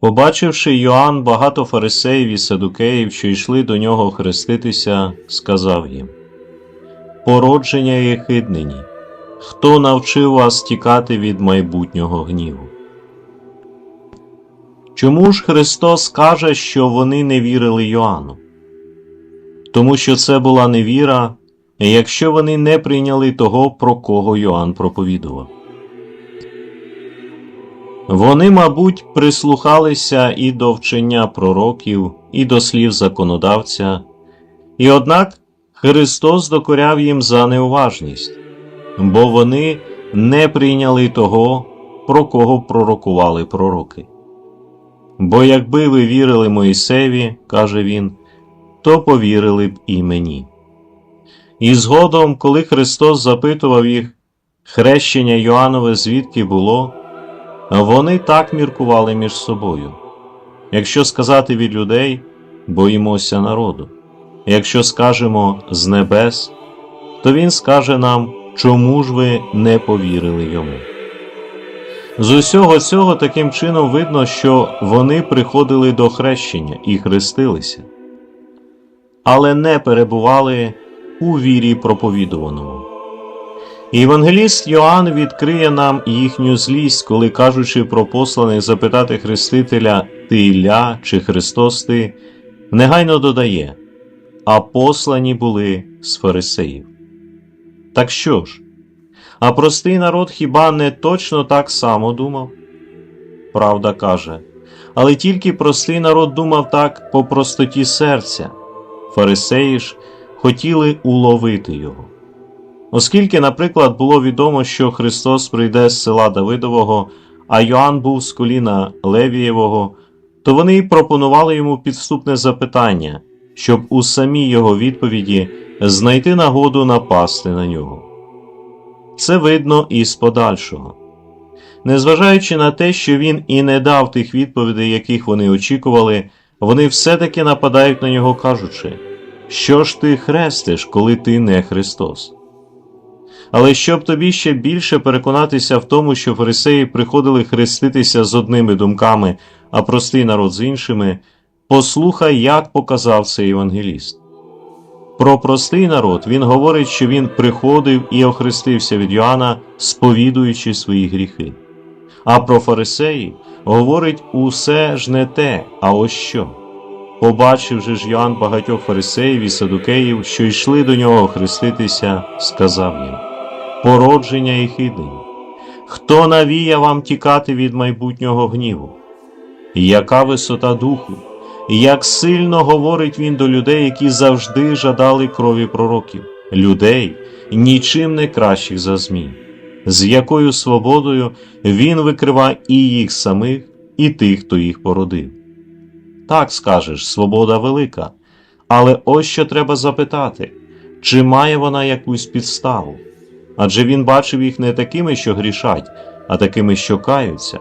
Побачивши Йоанн багато фарисеїв і садукеїв, що йшли до нього хреститися, сказав їм Породження єхиднині, хто навчив вас тікати від майбутнього гніву? Чому ж Христос каже, що вони не вірили Йоанну? Тому що це була невіра, якщо вони не прийняли того, про кого Йоанн проповідував. Вони, мабуть, прислухалися і до вчення пророків, і до слів законодавця, і однак Христос докоряв їм за неуважність, бо вони не прийняли того, про кого пророкували пророки. Бо якби ви вірили Моїсеві, каже він, то повірили б і мені. І згодом, коли Христос запитував їх, хрещення Йоаннове звідки було, вони так міркували між собою. Якщо сказати від людей, боїмося народу. Якщо скажемо з небес, то Він скаже нам, чому ж ви не повірили йому. З усього цього таким чином видно, що вони приходили до хрещення і хрестилися, але не перебували у вірі проповідуваному. Євангеліст Йоанн відкриє нам їхню злість, коли, кажучи про посланих запитати Хрестителя Ти Ілля чи Христос Ти, негайно додає А послані були з фарисеїв. Так що ж? А простий народ хіба не точно так само думав? Правда каже, але тільки простий народ думав так по простоті серця, фарисеї ж хотіли уловити його. Оскільки, наприклад, було відомо, що Христос прийде з села Давидового, а Йоанн був з коліна Левієвого, то вони й пропонували йому підступне запитання, щоб у самій його відповіді знайти нагоду напасти на нього. Це видно із подальшого. Незважаючи на те, що він і не дав тих відповідей, яких вони очікували, вони все-таки нападають на нього, кажучи, що ж ти хрестиш, коли ти не Христос? Але щоб тобі ще більше переконатися в тому, що фарисеї приходили хреститися з одними думками, а простий народ з іншими, послухай, як показав цей євангеліст. Про простий народ він говорить, що він приходив і охрестився від Йоанна, сповідуючи свої гріхи. А про фарисеї говорить усе ж не те, а ось що. Побачивши ж Йоанн багатьох фарисеїв і садукеїв, що йшли до нього хреститися, сказав їм Породження і хидень. Хто навіє вам тікати від майбутнього гніву? Яка висота духу, як сильно говорить він до людей, які завжди жадали крові пророків, людей, нічим не кращих за змін, з якою свободою він викриває і їх самих, і тих, хто їх породив. Так скажеш, свобода велика, але ось що треба запитати, чи має вона якусь підставу? Адже він бачив їх не такими, що грішать, а такими, що каються.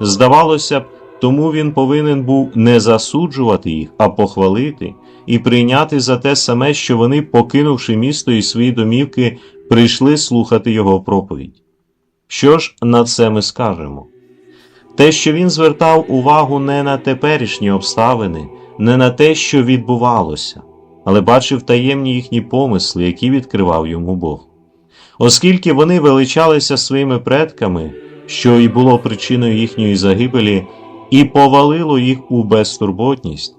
Здавалося б, тому він повинен був не засуджувати їх, а похвалити і прийняти за те саме, що вони, покинувши місто і свої домівки, прийшли слухати його проповідь. Що ж на це ми скажемо? Те, що він звертав увагу не на теперішні обставини, не на те, що відбувалося, але бачив таємні їхні помисли, які відкривав йому Бог. Оскільки вони величалися своїми предками, що і було причиною їхньої загибелі, і повалило їх у безтурботність,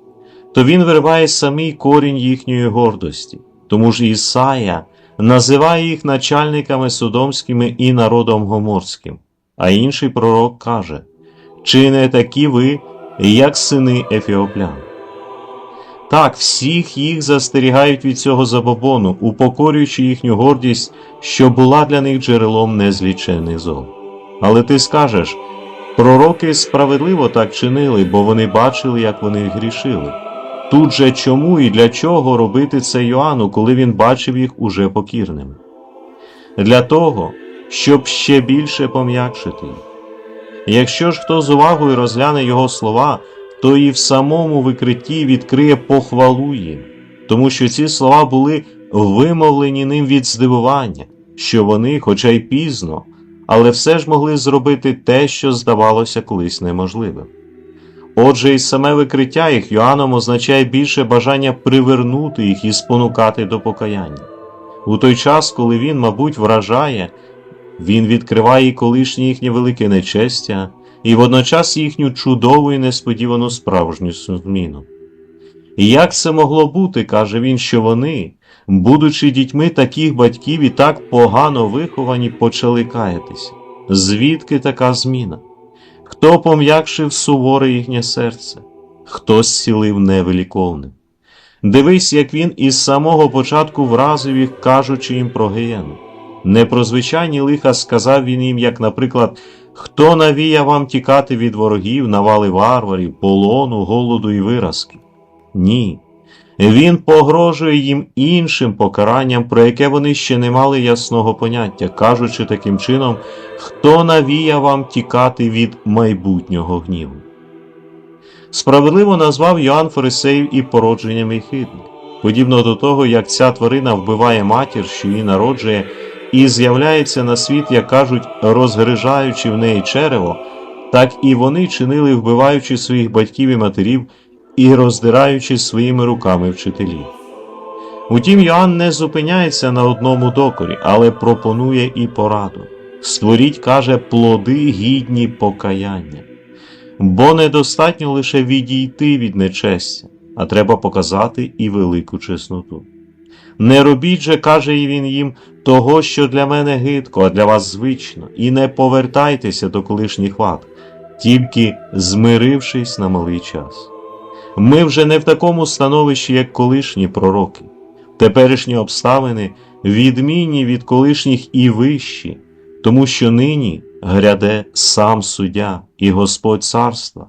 то він вириває самий корінь їхньої гордості, тому ж Ісая називає їх начальниками содомськими і народом гоморським, а інший пророк каже: Чи не такі ви, як сини Ефіоплян? Так, всіх їх застерігають від цього забобону, упокорюючи їхню гордість, що була для них джерелом незлічених зол. Але ти скажеш, пророки справедливо так чинили, бо вони бачили, як вони грішили. Тут же чому і для чого робити це Йоанну, коли він бачив їх уже покірними? Для того, щоб ще більше пом'якшити їх. Якщо ж хто з увагою розгляне його слова, то і в самому викритті відкриє похвалу їм, тому що ці слова були вимовлені ним від здивування, що вони, хоча й пізно, але все ж могли зробити те, що здавалося колись неможливим. Отже, і саме викриття їх Йоанном означає більше бажання привернути їх і спонукати до покаяння. У той час, коли він, мабуть, вражає, він відкриває колишнє їхнє велике нечестя, і водночас їхню чудову і несподівану справжню зміну. Як це могло бути, каже він, що вони, будучи дітьми таких батьків і так погано виховані, почали каятися? Звідки така зміна? Хто пом'якшив суворе їхнє серце, хто зцілив невеликовне? Дивись, як він із самого початку вразив їх, кажучи їм про гієну. Не про звичайні лиха сказав він їм, як, наприклад, хто навія вам тікати від ворогів, навали варварів, полону, голоду і виразки? Ні. Він погрожує їм іншим покаранням, про яке вони ще не мали ясного поняття, кажучи таким чином, хто навія вам тікати від майбутнього гніву. Справедливо назвав Йоанн Фарисеїв і породженням хидних, подібно до того, як ця тварина вбиває матір, що її народжує, і з'являється на світ, як кажуть, розгрижаючи в неї черево, так і вони чинили, вбиваючи своїх батьків і матерів і роздираючи своїми руками вчителів. Утім, Йоанн не зупиняється на одному докорі, але пропонує і пораду. Створіть, каже, плоди гідні покаяння. Бо недостатньо лише відійти від нечестя, а треба показати і велику чесноту. Не робіть же, каже і він їм, того, що для мене гидко, а для вас звично, і не повертайтеся до колишніх вад, тільки змирившись на малий час. Ми вже не в такому становищі, як колишні пророки. Теперішні обставини відмінні від колишніх і вищі, тому що нині гряде сам суддя і Господь царства,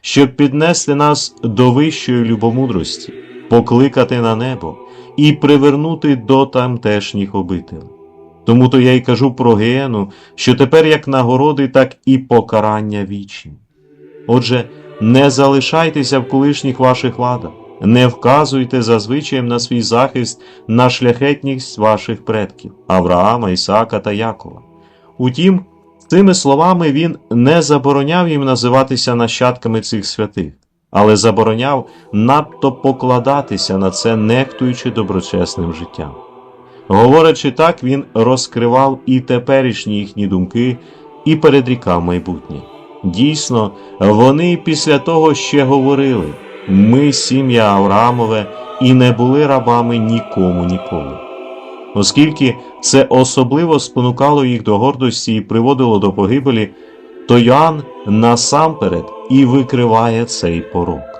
щоб піднести нас до вищої любомудрості, покликати на небо і привернути до тамтешніх обителей. Тому то я й кажу про гіену, що тепер як нагороди, так і покарання вічні. Отже, не залишайтеся в колишніх ваших ладах, не вказуйте зазвичаєм на свій захист на шляхетність ваших предків Авраама, Ісаака та Якова. Утім, цими словами він не забороняв їм називатися нащадками цих святих, але забороняв надто покладатися на це, нехтуючи доброчесним життям. Говорячи так, він розкривав і теперішні їхні думки, і передрікав майбутнє. Дійсно, вони після того ще говорили ми, сім'я Авраамове, і не були рабами нікому ніколи. Оскільки це особливо спонукало їх до гордості і приводило до погибелі, то Йоанн насамперед і викриває цей порок.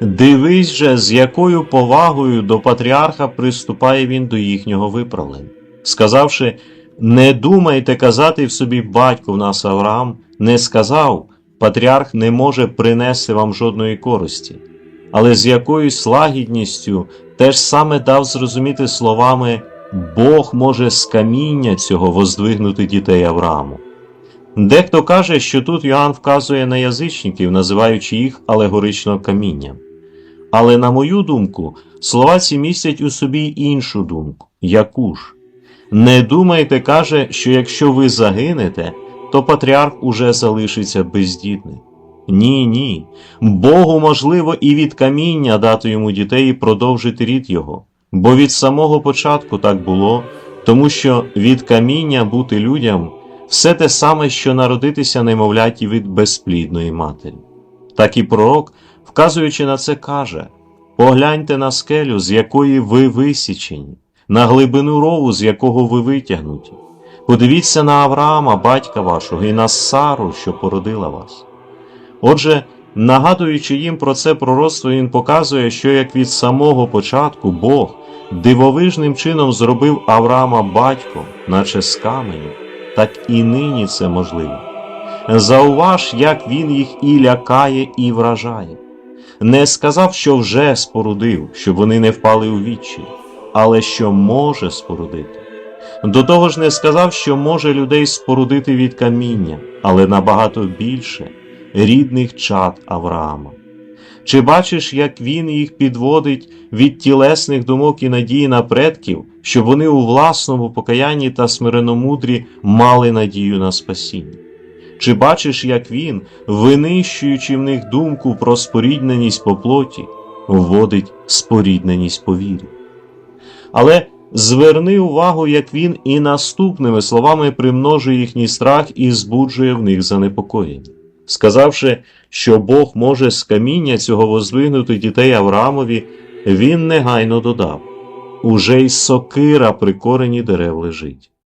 Дивись же, з якою повагою до патріарха приступає він до їхнього виправлення, сказавши не думайте казати в собі батько в нас Авраам, не сказав, патріарх не може принести вам жодної користі, але з якоюсь лагідністю теж саме дав зрозуміти словами Бог може з каміння цього воздвигнути дітей Аврааму. Дехто каже, що тут Йоанн вказує на язичників, називаючи їх алегорично камінням. Але, на мою думку, слова ці містять у собі іншу думку, яку ж. Не думайте, каже, що якщо ви загинете, то патріарх уже залишиться бездітним. Ні, ні. Богу можливо і від каміння дати йому дітей і продовжити рід його, бо від самого початку так було, тому що від каміння бути людям все те саме, що народитися немовляті від безплідної матері. Так і пророк, вказуючи на це, каже: погляньте на скелю, з якої ви висічені на глибину рову, з якого ви витягнуті. Подивіться на Авраама, батька вашого, і на Сару, що породила вас. Отже, нагадуючи їм про це пророцтво, він показує, що як від самого початку Бог дивовижним чином зробив Авраама батьком, наче з каменю, так і нині це можливо. Зауваж, як він їх і лякає, і вражає. Не сказав, що вже спорудив, щоб вони не впали у вічі але що може спорудити. До того ж не сказав, що може людей спорудити від каміння, але набагато більше рідних чад Авраама. Чи бачиш, як він їх підводить від тілесних думок і надії на предків, щоб вони у власному покаянні та смиреномудрі мали надію на спасіння? Чи бачиш, як він, винищуючи в них думку про спорідненість по плоті, вводить спорідненість по вірі? Але зверни увагу, як він і наступними словами примножує їхній страх і збуджує в них занепокоєння. Сказавши, що Бог може з каміння цього воздвигнути дітей Авраамові, він негайно додав уже й сокира при корені дерев лежить.